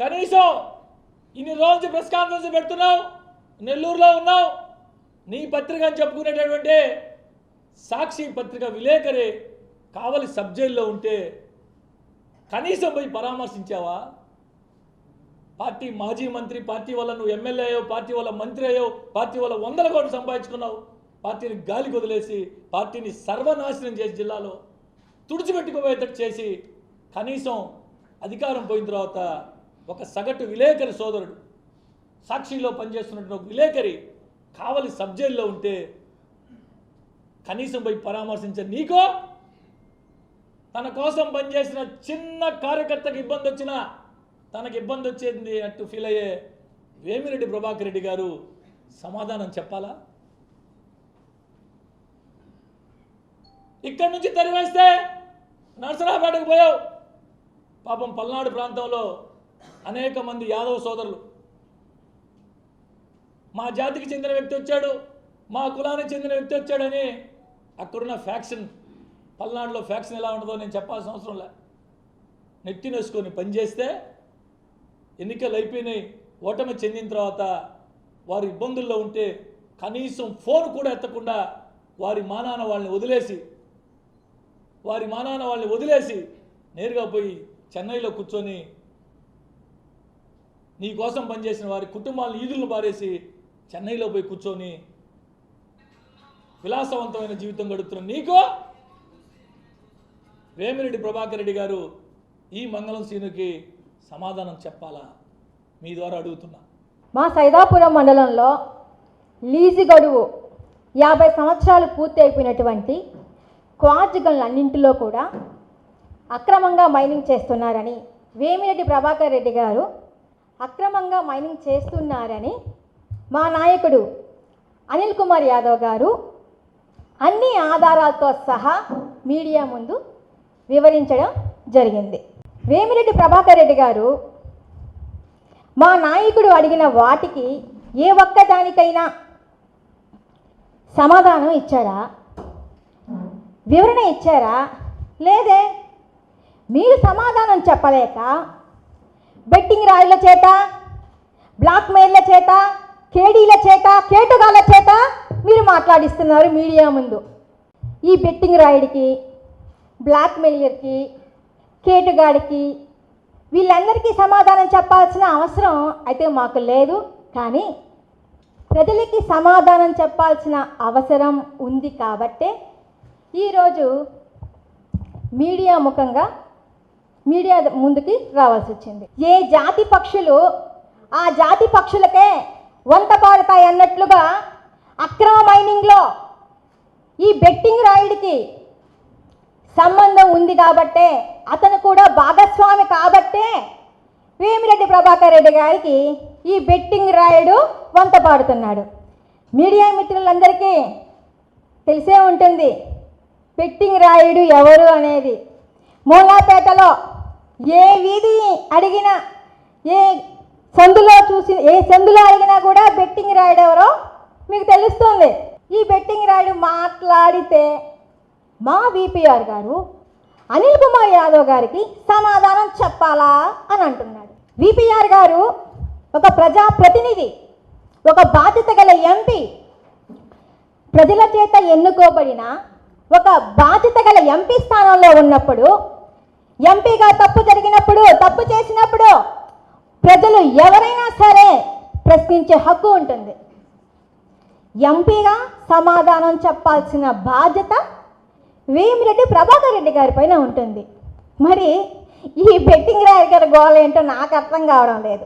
కనీసం ఇన్ని రోజు ప్రెస్ కాన్ఫరెన్స్ పెడుతున్నావు నెల్లూరులో ఉన్నావు నీ పత్రిక అని చెప్పుకునేటటువంటి సాక్షి పత్రిక విలేకరే కావలి సబ్జైల్లో ఉంటే కనీసం పోయి పరామర్శించావా? పార్టీ మాజీ మంత్రి పార్టీ వల్ల నువ్వు ఎమ్మెల్యే అయ్యావు పార్టీ వల్ల మంత్రి అయ్యావు పార్టీ వల్ల వందల కోట్లు సంపాదించుకున్నావు పార్టీని గాలి వదిలేసి పార్టీని సర్వనాశనం చేసి జిల్లాలో తుడిచిపెట్టుకుపోయేటట్టు చేసి కనీసం అధికారం పోయిన తర్వాత ఒక సగటు విలేకరి సోదరుడు. సాక్షిలో పనిచేస్తున్నటువంటి ఒక విలేకరి కావలి సబ్జైల్లో ఉంటే కనీసం పోయి పరామర్శించే నీకో తన కోసం పనిచేసిన చిన్న కార్యకర్తకు ఇబ్బంది వచ్చినా తనకు ఇబ్బంది వచ్చేది అంటూ ఫీల్ అయ్యే వేమిరెడ్డి ప్రభాకర్ రెడ్డి గారు సమాధానం చెప్పాలా? ఇక్కడి నుంచి తరివేస్తే నరసరాపేటకు పోయావు. పాపం పల్నాడు ప్రాంతంలో అనేక మంది యాదవ సోదరులు. మా జాతికి చెందిన వ్యక్తి వచ్చాడు మా కులానికి చెందిన వ్యక్తి వచ్చాడని అక్కడున్న ఫ్యాక్షన్ పల్నాడులో ఫ్యాక్షన్ ఎలా ఉంటుందో నేను చెప్పాల్సిన అవసరం లే. నెత్తినేసుకొని పనిచేస్తే ఎన్నికలు అయిపోయినాయి ఓటమి చెందిన తర్వాత వారు ఇబ్బందుల్లో ఉంటే కనీసం ఫోన్ కూడా ఎత్తకుండా వారి మానాన వాళ్ళని వదిలేసి వారి మానాన వాళ్ళని వదిలేసి నేరుగా పోయి చెన్నైలో కూర్చొని నీ కోసం పనిచేసిన వారి కుటుంబాలను ఈదులను పారేసి చెన్నైలో పోయి కూర్చొని విలాసవంతమైన జీవితం గడుపుతున్న నీకో వేమిరెడ్డి ప్రభాకర్ రెడ్డి గారు ఈ మంగళం సీనుకి సమాధానం చెప్పాలా? మీ ద్వారా అడుగుతున్నా. మా సైదాపురం మండలంలో లీజు గడువు యాభై సంవత్సరాలు పూర్తి అయిపోయినటువంటి క్వార్జ్ కూడా అక్రమంగా మైనింగ్ చేస్తున్నారని వేమిరెడ్డి ప్రభాకర్ రెడ్డి గారు అక్రమంగా మైనింగ్ చేస్తున్నారని మా నాయకుడు అనిల్ కుమార్ యాదవ్ గారు అన్ని ఆధారాలతో సహా మీడియా ముందు వివరించడం జరిగింది. వేమిరెడ్డి ప్రభాకర్ రెడ్డి గారు మా నాయకుడు అడిగిన వాటికి ఏ ఒక్క దానికైనా సమాధానం ఇచ్చారా? వివరణ ఇచ్చారా? లేదే. మీరు సమాధానం చెప్పలేక బెట్టింగ్ రాయుల చేత బ్లాక్ మెయిల్ల చేత కేడీల చేత కేటుగాళ్ళ చేత మీరు మాట్లాడిస్తున్నారు మీడియా ముందు. ఈ బెట్టింగ్ రాయుడికి బ్లాక్ మెయిలర్కి కేటుగాడికి వీళ్ళందరికీ సమాధానం చెప్పాల్సిన అవసరం అయితే మాకు లేదు. కానీ ప్రజలకి సమాధానం చెప్పాల్సిన అవసరం ఉంది కాబట్టే ఈరోజు మీడియా ముఖంగా మీడియా ముందుకి రావాల్సి వచ్చింది ఏ జాతి పక్షులు ఆ జాతి పక్షులకే వంత పారుతాయి అన్నట్లుగా అక్రమ మైనింగ్లో ఈ బెట్టింగ్ రాయుడికి సంబంధం ఉంది కాబట్టే అతను కూడా భాగస్వామి కాబట్టే వేమిరెడ్డి ప్రభాకర్ రెడ్డి గారికి ఈ బెట్టింగ్ రాయుడు వంత పాడుతున్నాడు. మీడియా మిత్రులందరికీ తెలిసే ఉంటుంది బెట్టింగ్ రాయుడు ఎవరు అనేది. మూలాపేటలో ఏ వీధి అడిగినా ఏ సందులో చూసి ఏ సందులో అడిగినా కూడా బెట్టింగ్ రాయడెవరో మీకు తెలుస్తుంది. ఈ బెట్టింగ్ రాయుడు మాట్లాడితే మా విపిఆర్ గారు అనిల్ కుమార్ యాదవ్ గారికి సమాధానం చెప్పాలా అని అంటున్నాడు. విపిఆర్ గారు ఒక ప్రజా ప్రతినిధి ఒక బాధ్యత గల ఎంపీ ప్రజల చేత ఎన్నుకోబడిన ఒక బాధ్యత గల ఎంపీ స్థానంలో ఉన్నప్పుడు ఎంపీగా తప్పు జరిగినప్పుడు తప్పు చేసినప్పుడు ప్రజలు ఎవరైనా సరే ప్రశ్నించే హక్కు ఉంటుంది. ఎంపీగా సమాధానం చెప్పాల్సిన బాధ్యత వేమిరెడ్డి ప్రభాకర్ రెడ్డి గారి పైన ఉంటుంది. మరి ఈ బెట్టింగ్ రాయర్ గారి గోళ ఏంటో నాకు అర్థం కావడం లేదు.